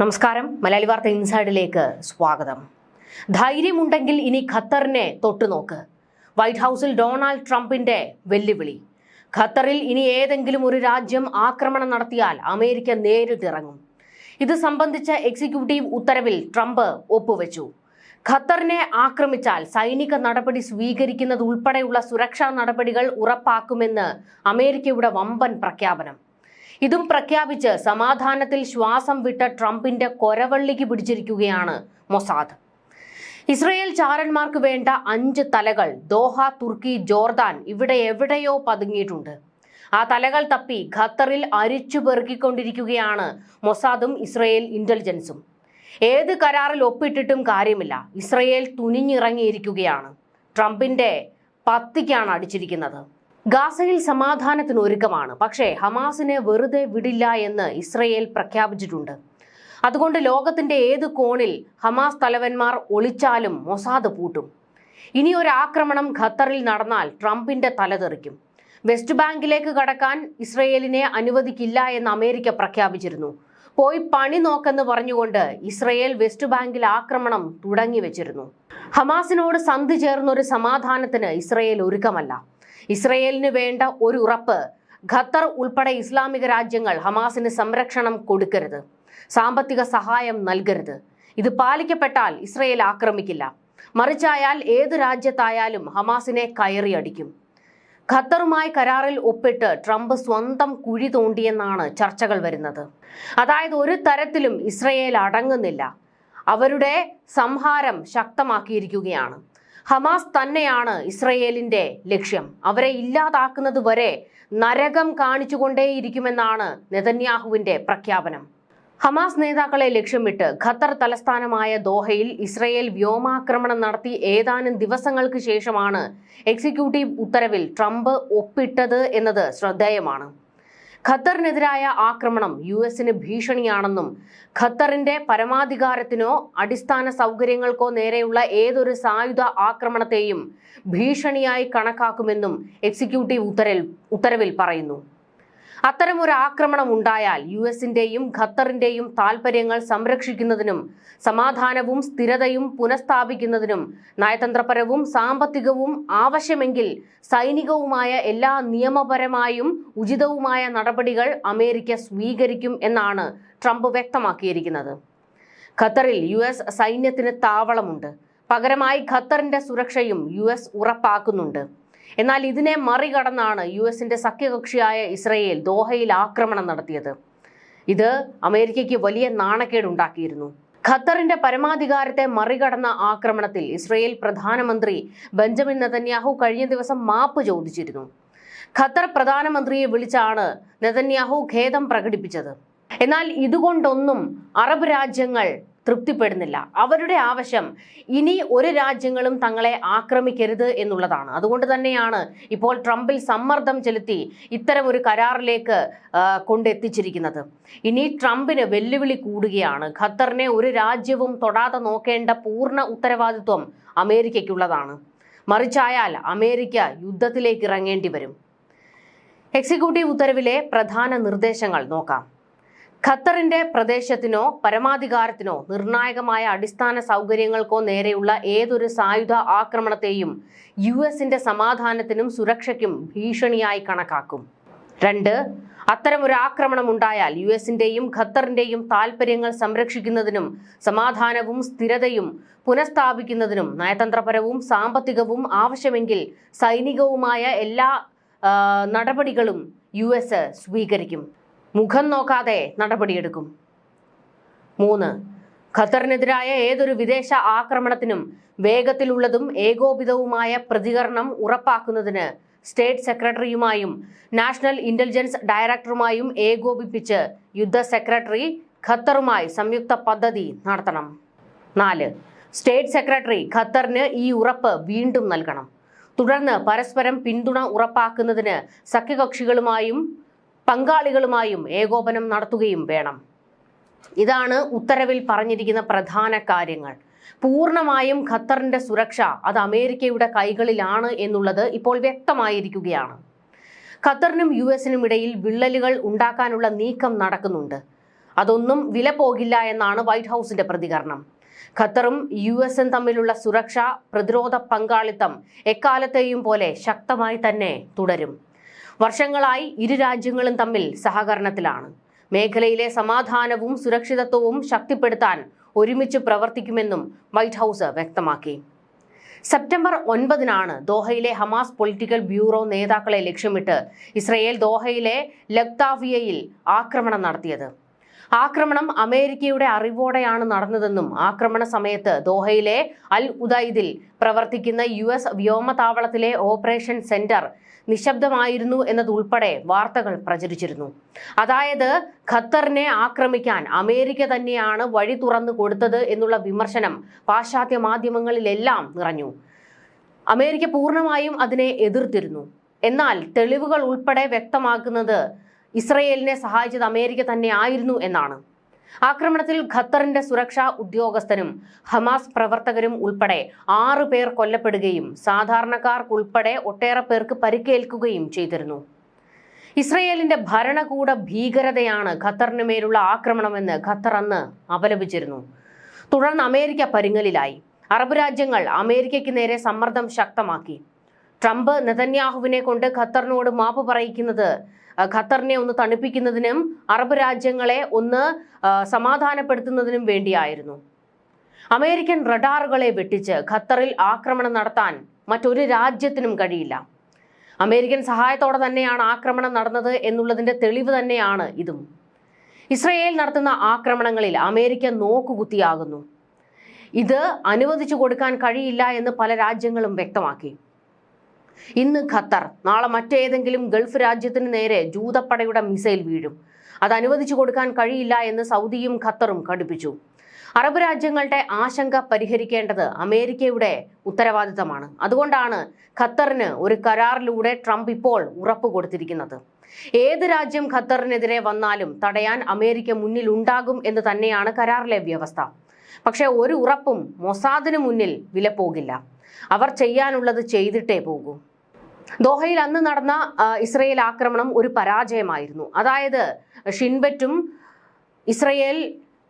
നമസ്കാരം. മലയാളി വാർത്ത ഇൻസൈഡിലേക്ക് സ്വാഗതം. ധൈര്യമുണ്ടെങ്കിൽ ഇനി ഖത്തറിനെ തൊട്ടുനോക്ക് വൈറ്റ് ഹൗസിൽ ഡൊണാൾഡ് ട്രംപിന്റെ വെല്ലുവിളി. ഖത്തറിൽ ഇനി ഏതെങ്കിലും ഒരു രാജ്യം ആക്രമണം നടത്തിയാൽ അമേരിക്ക നേരിട്ടിറങ്ങും. ഇത് സംബന്ധിച്ച എക്സിക്യൂട്ടീവ് ഉത്തരവിൽ ട്രംപ് ഒപ്പുവെച്ചു. ഖത്തറിനെ ആക്രമിച്ചാൽ സൈനിക നടപടി സ്വീകരിക്കുന്നത് ഉൾപ്പെടെയുള്ള സുരക്ഷാ നടപടികൾ ഉറപ്പാക്കുമെന്ന് അമേരിക്കയുടെ വമ്പൻ പ്രഖ്യാപനം. ഇതും പ്രഖ്യാപിച്ച് സമാധാനത്തിൽ ശ്വാസം വിട്ട ട്രംപിന്റെ കൊരവള്ളിക്ക് പിടിച്ചിരിക്കുകയാണ് മൊസാദ്. ഇസ്രയേൽ ചാരന്മാർക്ക് വേണ്ട അഞ്ച് തലകൾ ദോഹ തുർക്കി ജോർദാൻ ഇവിടെ എവിടെയോ പതുങ്ങിയിട്ടുണ്ട്. ആ തലകൾ തപ്പി ഖത്തറിൽ അരിച്ചു പെറുക്കിക്കൊണ്ടിരിക്കുകയാണ് മൊസാദും ഇസ്രയേൽ ഇന്റലിജൻസും. ഏത് കരാറിൽ ഒപ്പിട്ടിട്ടും കാര്യമില്ല. ഇസ്രയേൽ തുനിഞ്ഞിറങ്ങിയിരിക്കുകയാണ്. ട്രംപിന്റെ പത്തിക്കാണ് അടിച്ചിരിക്കുന്നത്. ഗാസയിൽ സമാധാനത്തിന് ഒരുക്കമാണ്. പക്ഷേ ഹമാസിനെ വെറുതെ വിടില്ല എന്ന് ഇസ്രയേൽ പ്രഖ്യാപിച്ചിട്ടുണ്ട്. അതുകൊണ്ട് ലോകത്തിന്റെ ഏത് കോണിൽ ഹമാസ് തലവന്മാർ ഒളിച്ചാലും മൊസാദ് പൂട്ടും. ഇനി ഒരു ആക്രമണം ഖത്തറിൽ നടന്നാൽ ട്രംപിന്റെ തലതെറിക്കും വെസ്റ്റ് ബാങ്കിലേക്ക് കടക്കാൻ ഇസ്രയേലിനെ അനുവദിക്കില്ല എന്ന് അമേരിക്ക പ്രഖ്യാപിച്ചിരുന്നു. പോയി പണി നോക്കെന്ന് പറഞ്ഞുകൊണ്ട് ഇസ്രയേൽ വെസ്റ്റ് ബാങ്കിൽ ആക്രമണം തുടങ്ങി വെച്ചിരുന്നു ഹമാസിനോട് സന്ധി ചേർന്നൊരു സമാധാനത്തിന് ഇസ്രയേൽ ഒരുക്കമല്ല. ഇസ്രയേലിന് വേണ്ട ഒരു ഉറപ്പ്. ഖത്തർ ഉൾപ്പെടെ ഇസ്ലാമിക രാജ്യങ്ങൾ ഹമാസിന് സംരക്ഷണം കൊടുക്കരുത്. സാമ്പത്തിക സഹായം നൽകരുത്. ഇത് പാലിക്കപ്പെട്ടാൽ ഇസ്രയേൽ ആക്രമിക്കില്ല. മറിച്ചായാൽ ഏത് രാജ്യത്തായാലും ഹമാസിനെ കയറിയടിക്കും ഖത്തറുമായി കരാറിൽ ഒപ്പിട്ട് ട്രംപ് സ്വന്തം കുഴി തോണ്ടിയെന്നാണ് ചർച്ചകൾ വരുന്നത്. അതായത് ഒരു തരത്തിലും ഇസ്രയേൽ അടങ്ങുന്നില്ല. അവരുടെ സംഹാരം ശക്തമാക്കിയിരിക്കുകയാണ്. ഹമാസ് തന്നെയാണ് ഇസ്രയേലിന്റെ ലക്ഷ്യം. അവരെ ഇല്ലാതാക്കുന്നത് വരെ നരകം കാണിച്ചുകൊണ്ടേയിരിക്കുമെന്നാണ് നെതന്യാഹുവിന്റെ പ്രഖ്യാപനം. ഹമാസ് നേതാക്കളെ ലക്ഷ്യമിട്ട് ഖത്തർ തലസ്ഥാനമായ ദോഹയിൽ ഇസ്രയേൽ വ്യോമാക്രമണം നടത്തി ഏതാനും ദിവസങ്ങൾക്ക് ശേഷമാണ് എക്സിക്യൂട്ടീവ് ഉത്തരവിൽ ട്രംപ് ഒപ്പിട്ടത് എന്നത് ശ്രദ്ധേയമാണ്. ഖത്തറിനെതിരായ ആക്രമണം യു എസിന് ഭീഷണിയാണെന്നും ഖത്തറിന്റെ പരമാധികാരത്തിനോ അടിസ്ഥാന സൗകര്യങ്ങൾക്കോ നേരെയുള്ള ഏതൊരു സായുധ ആക്രമണത്തെയും ഭീഷണിയായി കണക്കാക്കുമെന്നും എക്സിക്യൂട്ടീവ് ഉത്തരവിൽ ഉത്തരവിൽ പറയുന്നു. അത്തരമൊരു ആക്രമണം ഉണ്ടായാൽ യു എസിന്റെയും ഖത്തറിന്റെയും താൽപര്യങ്ങൾ സംരക്ഷിക്കുന്നതിനും സമാധാനവും സ്ഥിരതയും പുനഃസ്ഥാപിക്കുന്നതിനും നയതന്ത്രപരവും സാമ്പത്തികവും ആവശ്യമെങ്കിൽ സൈനികവുമായ എല്ലാ നിയമപരമായും ഉചിതവുമായ നടപടികൾ അമേരിക്ക സ്വീകരിക്കും എന്നാണ് ട്രംപ് വ്യക്തമാക്കിയിരിക്കുന്നത്. ഖത്തറിൽ യു എസ് സൈന്യത്തിന് താവളമുണ്ട്. പകരമായി ഖത്തറിന്റെ സുരക്ഷയും യു എസ് ഉറപ്പാക്കുന്നുണ്ട്. എന്നാൽ ഇതിനെ മറികടന്നാണ് യു എസിന്റെ സഖ്യകക്ഷിയായ ഇസ്രയേൽ ദോഹയിൽ ആക്രമണം നടത്തിയത്. ഇത് അമേരിക്കയ്ക്ക് വലിയ നാണക്കേടുണ്ടാക്കിയിരുന്നു. ഖത്തറിന്റെ പരമാധികാരത്തെ മറികടന്ന ആക്രമണത്തിൽ ഇസ്രയേൽ പ്രധാനമന്ത്രി ബെഞ്ചമിൻ നെതന്യാഹു കഴിഞ്ഞ ദിവസം മാപ്പ് ചോദിച്ചിരുന്നു. ഖത്തർ പ്രധാനമന്ത്രിയെ വിളിച്ചാണ് നെതന്യാഹു ഖേദം പ്രകടിപ്പിച്ചത്. എന്നാൽ ഇതുകൊണ്ടൊന്നും അറബ് രാജ്യങ്ങൾ തൃപ്തിപ്പെടുന്നില്ല. അവരുടെ ആവശ്യം ഇനി ഒരു രാജ്യങ്ങളും തങ്ങളെ ആക്രമിക്കരുത് എന്നുള്ളതാണ്. അതുകൊണ്ട് തന്നെയാണ് ഇപ്പോൾ ട്രംപിൽ സമ്മർദ്ദം ചെലുത്തി ഇത്തരം ഒരു കരാറിലേക്ക് കൊണ്ടെത്തിച്ചിരിക്കുന്നത്. ഇനി ട്രംപിന് വെല്ലുവിളി കൂടുകയാണ്. ഖത്തറിനെ ഒരു രാജ്യവും തൊടാതെ നോക്കേണ്ട പൂർണ ഉത്തരവാദിത്വം അമേരിക്കയ്ക്കുള്ളതാണ്. മറിച്ചായാൽ അമേരിക്ക യുദ്ധത്തിലേക്ക് ഇറങ്ങേണ്ടി വരും. എക്സിക്യൂട്ടീവ് ഉത്തരവിലെ പ്രധാന നിർദ്ദേശങ്ങൾ നോക്കാം. ഖത്തറിന്റെ പ്രദേശത്തിനോ പരമാധികാരത്തിനോ നിർണായകമായ അടിസ്ഥാന സൗകര്യങ്ങൾക്കോ നേരെയുള്ള ഏതൊരു സായുധ ആക്രമണത്തെയും യു എസിന്റെ സമാധാനത്തിനും സുരക്ഷയ്ക്കും ഭീഷണിയായി കണക്കാക്കും. രണ്ട് അത്തരമൊരു ആക്രമണം ഉണ്ടായാൽ യു എസിന്റെയും ഖത്തറിന്റെയും താൽപര്യങ്ങൾ സംരക്ഷിക്കുന്നതിനും സമാധാനവും സ്ഥിരതയും പുനഃസ്ഥാപിക്കുന്നതിനും നയതന്ത്രപരവും സാമ്പത്തികവും ആവശ്യമെങ്കിൽ സൈനികവുമായ എല്ലാ നടപടികളും യു എസ് സ്വീകരിക്കും. മുഖം നോക്കാതെ നടപടിയെടുക്കും. മൂന്ന്. ഖത്തറിനെതിരായ ഏതൊരു വിദേശ ആക്രമണത്തിനും വേഗത്തിലുള്ളതും ഏകോപിതവുമായ പ്രതികരണം ഉറപ്പാക്കുന്നതിന് സ്റ്റേറ്റ് സെക്രട്ടറിയുമായും നാഷണൽ ഇന്റലിജൻസ് ഡയറക്ടറുമായും ഏകോപിപ്പിച്ച് യുദ്ധ സെക്രട്ടറി ഖത്തറുമായി സംയുക്ത പദ്ധതി നടത്തണം. നാല്. സ്റ്റേറ്റ് സെക്രട്ടറി ഖത്തറിന് ഈ ഉറപ്പ് വീണ്ടും നൽകണം. തുടർന്ന് പരസ്പരം പിന്തുണ ഉറപ്പാക്കുന്നതിന് സഖ്യകക്ഷികളുമായും പങ്കാളികളുമായും ഏകോപനം നടത്തുകയും വേണം. ഇതാണ് ഉത്തരവിൽ പറഞ്ഞിരിക്കുന്ന പ്രധാന കാര്യങ്ങൾ. പൂർണമായും ഖത്തറിന്റെ സുരക്ഷ അത് അമേരിക്കയുടെ കൈകളിലാണ് എന്നുള്ളത് ഇപ്പോൾ വ്യക്തമായിരിക്കുകയാണ്. ഖത്തറിനും യു എസിനും ഇടയിൽ വിള്ളലുകൾ ഉണ്ടാക്കാനുള്ള നീക്കം നടക്കുന്നുണ്ട്. അതൊന്നും വില പോകില്ല എന്നാണ് വൈറ്റ് ഹൗസിന്റെ പ്രതികരണം. ഖത്തറും യു എസും തമ്മിലുള്ള സുരക്ഷ പ്രതിരോധ പങ്കാളിത്തം എക്കാലത്തെയും പോലെ ശക്തമായി തന്നെ തുടരും. വർഷങ്ങളായി ഇരു രാജ്യങ്ങളും തമ്മിൽ സഹകരണത്തിലാണ്. മേഖലയിലെ സമാധാനവും സുരക്ഷിതത്വവും ശക്തിപ്പെടുത്താൻ ഒരുമിച്ച് പ്രവർത്തിക്കുമെന്നും വൈറ്റ് ഹൗസ് വ്യക്തമാക്കി. സെപ്റ്റംബർ ഒൻപതിനാണ് ദോഹയിലെ ഹമാസ് പൊളിറ്റിക്കൽ ബ്യൂറോ നേതാക്കളെ ലക്ഷ്യമിട്ട് ഇസ്രയേൽ ദോഹയിലെ ലക്താവിയയിൽ ആക്രമണം നടത്തിയത്. ആക്രമണം അമേരിക്കയുടെ അറിവോടെയാണ് നടന്നതെന്നും ആക്രമണ സമയത്ത് ദോഹയിലെ അൽ ഉദൈദിൽ പ്രവർത്തിക്കുന്ന യു എസ് വ്യോമതാവളത്തിലെ ഓപ്പറേഷൻ സെന്റർ നിശബ്ദമായിരുന്നു എന്നതുൾപ്പെടെ വാർത്തകൾ പ്രചരിച്ചിരുന്നു. അതായത് ഖത്തറിനെ ആക്രമിക്കാൻ അമേരിക്ക തന്നെയാണ് വഴി തുറന്നു കൊടുത്തത് എന്നുള്ള വിമർശനം പാശ്ചാത്യ മാധ്യമങ്ങളിലെല്ലാം നിറഞ്ഞു. അമേരിക്ക പൂർണമായും അതിനെ എതിർത്തിരുന്നു. എന്നാൽ തെളിവുകൾ ഉൾപ്പെടെ വ്യക്തമാക്കുന്നത് ഇസ്രയേലിനെ സഹായിച്ചത് അമേരിക്ക തന്നെ ആയിരുന്നു എന്നാണ്. ആക്രമണത്തിൽ ഖത്തറിന്റെ സുരക്ഷാ ഉദ്യോഗസ്ഥനും ഹമാസ് പ്രവർത്തകരും ഉൾപ്പെടെ ആറു പേർ കൊല്ലപ്പെടുകയും സാധാരണക്കാർക്കുൾപ്പെടെ ഒട്ടേറെ പേർക്ക് പരിക്കേൽക്കുകയും ചെയ്തിരുന്നു. ഇസ്രയേലിന്റെ ഭരണകൂട ഭീകരതയാണ് ഖത്തറിന് മേലുള്ള ആക്രമണമെന്ന് ഖത്തർ അന്ന് അപലപിച്ചിരുന്നു. തുടർന്ന് അമേരിക്ക പരിങ്ങലിലായി. അറബ് രാജ്യങ്ങൾ അമേരിക്കയ്ക്ക് നേരെ സമ്മർദ്ദം ശക്തമാക്കി. ട്രംപ് നെതന്യാഹുവിനെ കൊണ്ട് ഖത്തറിനോട് മാപ്പ് പറയിക്കുന്നത് ഖത്തറിനെ ഒന്ന് തണുപ്പിക്കുന്നതിനും അറബ് രാജ്യങ്ങളെ ഒന്ന് സമാധാനപ്പെടുത്തുന്നതിനും വേണ്ടിയായിരുന്നു. അമേരിക്കൻ റഡാറുകളെ വെട്ടിച്ച് ഖത്തറിൽ ആക്രമണം നടത്താൻ മറ്റൊരു രാജ്യത്തിനും കഴിയില്ല. അമേരിക്കൻ സഹായത്തോടെ തന്നെയാണ് ആക്രമണം നടന്നത് എന്നുള്ളതിന്റെ തെളിവ് തന്നെയാണ് ഇതും. ഇസ്രയേൽ നടത്തുന്ന ആക്രമണങ്ങളിൽ അമേരിക്ക നോക്കുകുത്തിയാകുന്നു. ഇത് അനുവദിച്ചു കൊടുക്കാൻ കഴിയില്ല എന്ന് പല രാജ്യങ്ങളും വ്യക്തമാക്കി. ഇന്ന് ഖത്തർ നാളെ മറ്റേതെങ്കിലും ഗൾഫ് രാജ്യത്തിന് നേരെ ജൂതപ്പടയുടെ മിസൈൽ വീഴും. അത് അനുവദിച്ചു കൊടുക്കാൻ കഴിയില്ല എന്ന് സൗദിയും ഖത്തറും കടുപ്പിച്ചു. അറബ് രാജ്യങ്ങളുടെ ആശങ്ക പരിഹരിക്കേണ്ടത് അമേരിക്കയുടെ ഉത്തരവാദിത്തമാണ്. അതുകൊണ്ടാണ് ഖത്തറിന് ഒരു കരാറിലൂടെ ട്രംപ് ഇപ്പോൾ ഉറപ്പ് കൊടുത്തിരിക്കുന്നത്. ഏത് രാജ്യം ഖത്തറിനെതിരെ വന്നാലും തടയാൻ അമേരിക്ക മുന്നിലുണ്ടാകും എന്ന് തന്നെയാണ് കരാറിലെ വ്യവസ്ഥ. പക്ഷേ ഒരു ഉറപ്പും മൊസാദിന് മുന്നിൽ വിലപ്പോകില്ല. അവർ ചെയ്യാനുള്ളത് ചെയ്തിട്ടേ പോകൂ. ദോഹയിൽ അന്ന് നടന്ന ഇസ്രയേൽ ആക്രമണം ഒരു പരാജയമായിരുന്നു. അതായത് ഷിൻബറ്റും ഇസ്രയേൽ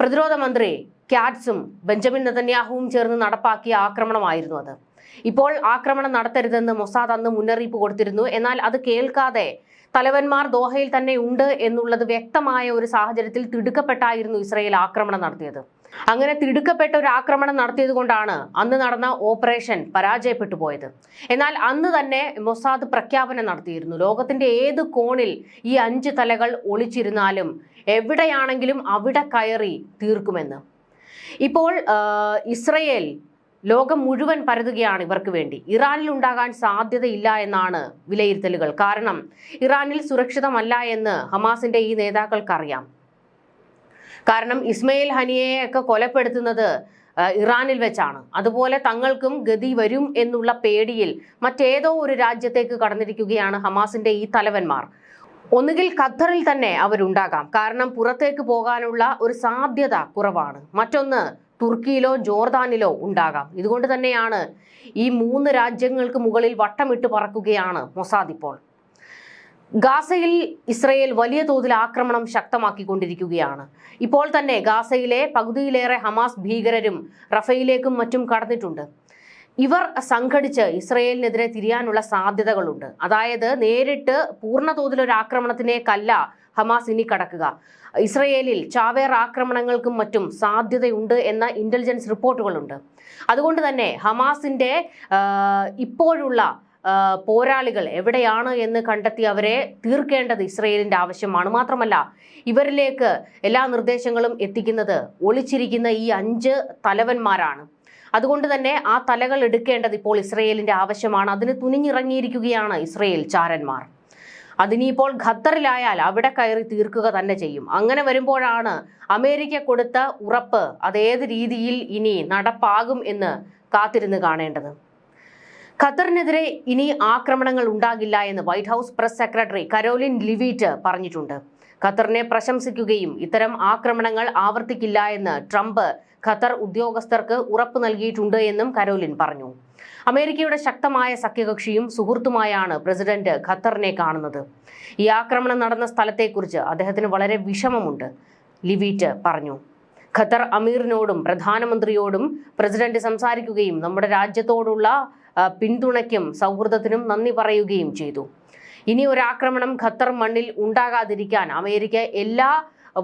പ്രതിരോധ മന്ത്രി ക്യാറ്റ്സും ബെഞ്ചമിൻ നെതന്യാഹുവും ചേർന്ന് നടപ്പാക്കിയ ആക്രമണമായിരുന്നു അത്. ഇപ്പോൾ ആക്രമണം നടത്തരുതെന്ന് മൊസാദ് അന്ന് മുന്നറിയിപ്പ് കൊടുത്തിരുന്നു. എന്നാൽ അത് കേൾക്കാതെ തലവന്മാർ ദോഹയിൽ തന്നെ ഉണ്ട് എന്നുള്ളത് വ്യക്തമായ ഒരു സാഹചര്യത്തിൽ തിടുക്കപ്പെട്ടായിരുന്നു ഇസ്രയേൽ ആക്രമണം നടത്തിയത്. അങ്ങനെ തിടുക്കപ്പെട്ട ഒരു ആക്രമണം നടത്തിയത് കൊണ്ടാണ് അന്ന് നടന്ന ഓപ്പറേഷൻ പരാജയപ്പെട്ടു പോയത്. എന്നാൽ അന്ന് തന്നെ മൊസാദ് പ്രഖ്യാപനം നടത്തിയിരുന്നു. ലോകത്തിന്റെ ഏത് കോണിൽ ഈ അഞ്ച് തലകൾ ഒളിച്ചിരുന്നാലും എവിടെയാണെങ്കിലും അവിടെ കയറി തീർക്കുമെന്ന്. ഇപ്പോൾ ഇസ്രയേൽ ലോകം മുഴുവൻ പരതുകയാണ് ഇവർക്ക് വേണ്ടി. ഇറാനിൽ ഉണ്ടാകാൻ സാധ്യതയില്ല എന്നാണ് വിലയിരുത്തലുകൾ. കാരണം ഇറാനിൽ സുരക്ഷിതമല്ല എന്ന് ഹമാസിന്റെ ഈ നേതാക്കൾക്കറിയാം. കാരണം ഇസ്മയിൽ ഹനിയയെ ഒക്കെ കൊലപ്പെടുത്തുന്നത് ഇറാനിൽ വെച്ചാണ്. അതുപോലെ തങ്ങൾക്കും ഗതി വരും എന്നുള്ള പേടിയിൽ മറ്റേതോ ഒരു രാജ്യത്തേക്ക് കടന്നിരിക്കുകയാണ് ഹമാസിന്റെ ഈ തലവന്മാർ. ഒന്നുകിൽ ഖത്തറിൽ തന്നെ അവരുണ്ടാകാം. കാരണം പുറത്തേക്ക് പോകാനുള്ള ഒരു സാധ്യത കുറവാണ്. മറ്റൊന്ന് തുർക്കിയിലോ ജോർദാനിലോ ഉണ്ടാകാം. ഇതുകൊണ്ട് തന്നെയാണ് ഈ മൂന്ന് രാജ്യങ്ങൾക്ക് മുകളിൽ വട്ടമിട്ട് പറക്കുകയാണ് മൊസാദ് ഇപ്പോൾ. ഗാസയിൽ ഇസ്രയേൽ വലിയ തോതിൽ ആക്രമണം ശക്തമാക്കിക്കൊണ്ടിരിക്കുകയാണ്. ഇപ്പോൾ തന്നെ ഗാസയിലെ പകുതിയിലേറെ ഹമാസ് ഭീകരരും റഫയിലേക്കും മറ്റും കടന്നിട്ടുണ്ട്. ഇവർ സംഘടിച്ച് ഇസ്രയേലിനെതിരെ തിരിയാനുള്ള സാധ്യതകളുണ്ട്. അതായത് നേരിട്ട് പൂർണ തോതിലൊരു ആക്രമണത്തിനേക്കല്ല ഹമാസ് ഇനി കടക്കുക. ഇസ്രയേലിൽ ചാവേർ ആക്രമണങ്ങൾക്കും മറ്റും സാധ്യതയുണ്ട് എന്ന ഇന്റലിജൻസ് റിപ്പോർട്ടുകളുണ്ട്. അതുകൊണ്ട് തന്നെ ഹമാസിന്റെ ഇപ്പോഴുള്ള പോരാളികൾ എവിടെയാണ് എന്ന് കണ്ടെത്തി അവരെ തീർക്കേണ്ടത് ഇസ്രയേലിന്റെ ആവശ്യമാണ്. മാത്രമല്ല ഇവരിലേക്ക് എല്ലാ നിർദ്ദേശങ്ങളും എത്തിക്കുന്നത് ഒളിച്ചിരിക്കുന്ന ഈ അഞ്ച് തലവന്മാരാണ്. അതുകൊണ്ട് തന്നെ ആ തലകൾ എടുക്കേണ്ടത് ഇപ്പോൾ ഇസ്രയേലിന്റെ ആവശ്യമാണ്. അതിന് തുനിഞ്ഞിറങ്ങിയിരിക്കുകയാണ് ഇസ്രയേൽ ചാരന്മാർ. അതിനിപ്പോൾ ഖത്തറിലായാൽ അവിടെ കയറി തീർക്കുക തന്നെ ചെയ്യും. അങ്ങനെ വരുമ്പോഴാണ് അമേരിക്ക കൊടുത്ത ഉറപ്പ് അതേത് രീതിയിൽ ഇനി നടപ്പാകും എന്ന് കാത്തിരുന്ന് കാണേണ്ടത്. ഖത്തറിനെതിരെ ഇനി ആക്രമണങ്ങൾ ഉണ്ടാകില്ല എന്ന് White House press secretary Karoline Leavitt പറഞ്ഞിട്ടുണ്ട്. ഖത്തറിനെ പ്രശംസിക്കുകയും ഇത്തരം ആക്രമണങ്ങൾ ആവർത്തിക്കില്ല എന്ന് ട്രംപ് ഖത്തർ ഉദ്യോഗസ്ഥർക്ക് ഉറപ്പ് നൽകിയിട്ടുണ്ട് എന്നും കരോലിൻ പറഞ്ഞു. അമേരിക്കയുടെ ശക്തമായ സഖ്യകക്ഷിയും സുഹൃത്തുമായാണ് പ്രസിഡന്റ് ഖത്തറിനെ കാണുന്നത്. ഈ ആക്രമണം നടന്ന സ്ഥലത്തെക്കുറിച്ച് അദ്ദേഹത്തിന് വളരെ വിഷമമുണ്ട് ലിവീറ്റ് പറഞ്ഞു. ഖത്തർ അമീറിനോടും പ്രധാനമന്ത്രിയോടും പ്രസിഡന്റ് സംസാരിക്കുകയും നമ്മുടെ രാജ്യത്തോടുള്ള പിന്തുണയ്ക്കും സൗഹൃദത്തിനും നന്ദി പറയുകയും ചെയ്തു. ഇനി ഒരു ആക്രമണം ഖത്തർ മണ്ണിൽ ഉണ്ടാകാതിരിക്കാൻ അമേരിക്ക എല്ലാ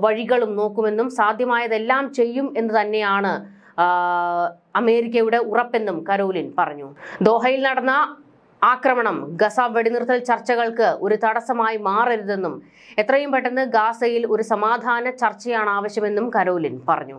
വഴികളും നോക്കുമെന്നും സാധ്യമായതെല്ലാം ചെയ്യും എന്ന് തന്നെയാണ് അമേരിക്കയുടെ ഉറപ്പെന്നും കരോലിൻ പറഞ്ഞു. ദോഹയിൽ നടന്ന ആക്രമണം ഗസ വെടിനിർത്തൽ ചർച്ചകൾക്ക് ഒരു തടസ്സമായി മാറരുതെന്നും എത്രയും പെട്ടെന്ന് ഗാസയിൽ ഒരു സമാധാന ചർച്ചയാണ് ആവശ്യമെന്നും കരോലിൻ പറഞ്ഞു.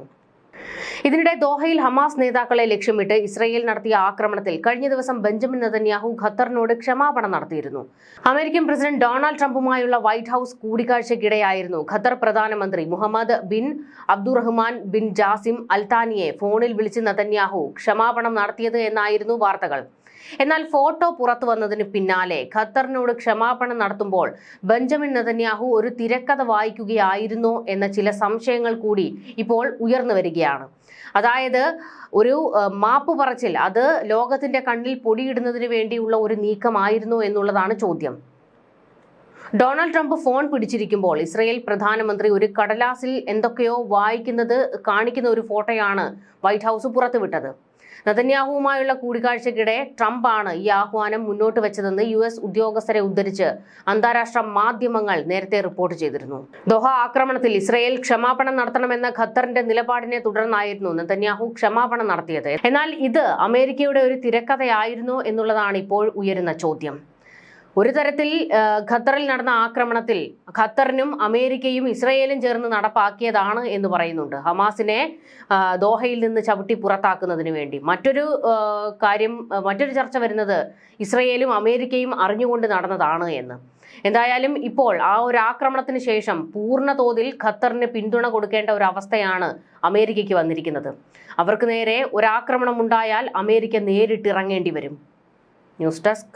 ഇതിനിടെ ദോഹയിൽ ഹമാസ് നേതാക്കളെ ലക്ഷ്യമിട്ട് ഇസ്രയേൽ നടത്തിയ ആക്രമണത്തിൽ കഴിഞ്ഞ ദിവസം ബെഞ്ചമിൻ നെതന്യാഹു ഖത്തറിനോട് ക്ഷമാപണം നടത്തിയിരുന്നു. അമേരിക്കൻ പ്രസിഡന്റ് ഡൊണാൾഡ് ട്രംപുമായുള്ള വൈറ്റ് ഹൌസ് കൂടിക്കാഴ്ചയ്ക്കിടെയായിരുന്നു ഖത്തർ പ്രധാനമന്ത്രി Mohammed bin Abdulrahman bin Jassim അൽത്താനിയെ ഫോണിൽ വിളിച്ച് നെതന്യാഹു ക്ഷമാപണം നടത്തിയത് എന്നായിരുന്നു വാർത്തകൾ. എന്നാൽ ഫോട്ടോ പുറത്തു വന്നതിന് പിന്നാലെ ഖത്തറിനോട് ക്ഷമാപണം നടത്തുമ്പോൾ ബെഞ്ചമിൻ നെതന്യാഹു ഒരു തിരക്കഥ വായിക്കുകയായിരുന്നു എന്ന ചില സംശയങ്ങൾ കൂടി ഇപ്പോൾ ഉയർന്നു വരികയാണ്. അതായത് ഒരു മാപ്പ് പറച്ചിൽ അത് ലോകത്തിന്റെ കണ്ണിൽ പൊടിയിടുന്നതിന് വേണ്ടിയുള്ള ഒരു നീക്കമായിരുന്നോ എന്നുള്ളതാണ് ചോദ്യം. ഡൊണാൾഡ് ട്രംപ് ഫോൺ പിടിച്ചിരിക്കുമ്പോൾ ഇസ്രയേൽ പ്രധാനമന്ത്രി ഒരു കടലാസിൽ എന്തൊക്കെയോ വായിക്കുന്നത് കാണിക്കുന്ന ഒരു ഫോട്ടോയാണ് വൈറ്റ് ഹൗസ് പുറത്തുവിട്ടത്. നതന്യാഹുവുമായുള്ള കൂടിക്കാഴ്ചയ്ക്കിടെ ട്രംപാണ് ഈ ആഹ്വാനം മുന്നോട്ട് വെച്ചതെന്ന് യു എസ് ഉദ്യോഗസ്ഥരെ ഉദ്ധരിച്ച് അന്താരാഷ്ട്ര മാധ്യമങ്ങൾ നേരത്തെ റിപ്പോർട്ട് ചെയ്തിരുന്നു. ദോഹ ആക്രമണത്തിൽ ഇസ്രയേൽ ക്ഷമാപണം നടത്തണമെന്ന ഖത്തറിന്റെ നിലപാടിനെ തുടർന്നായിരുന്നു നതന്യാഹു ക്ഷമാപണം നടത്തിയത്. എന്നാൽ ഇത് അമേരിക്കയുടെ ഒരു തിരക്കഥയായിരുന്നു എന്നുള്ളതാണ് ഇപ്പോൾ ഉയരുന്ന ചോദ്യം. ഒരു തരത്തിൽ ഖത്തറിൽ നടന്ന ആക്രമണത്തിൽ ഖത്തറിനും അമേരിക്കയും ഇസ്രയേലും ചേർന്ന് നടപ്പാക്കിയതാണ് എന്ന് പറയുന്നുണ്ട്. ഹമാസിനെ ദോഹയിൽ നിന്ന് ചവിട്ടി പുറത്താക്കുന്നതിന് വേണ്ടി. മറ്റൊരു കാര്യം മറ്റൊരു ചർച്ച വരുന്നത് ഇസ്രയേലും അമേരിക്കയും അറിഞ്ഞുകൊണ്ട് നടന്നതാണ് എന്ന്. എന്തായാലും ഇപ്പോൾ ആ ഒരു ആക്രമണത്തിന് ശേഷം പൂർണ തോതിൽ ഖത്തറിന് പിന്തുണ കൊടുക്കേണ്ട ഒരു അവസ്ഥയാണ് അമേരിക്കയ്ക്ക് വന്നിരിക്കുന്നത്. അവർക്ക് നേരെ ഒരാക്രമണം ഉണ്ടായാൽ അമേരിക്ക നേരിട്ട് ഇറങ്ങേണ്ടി വരും. News desk.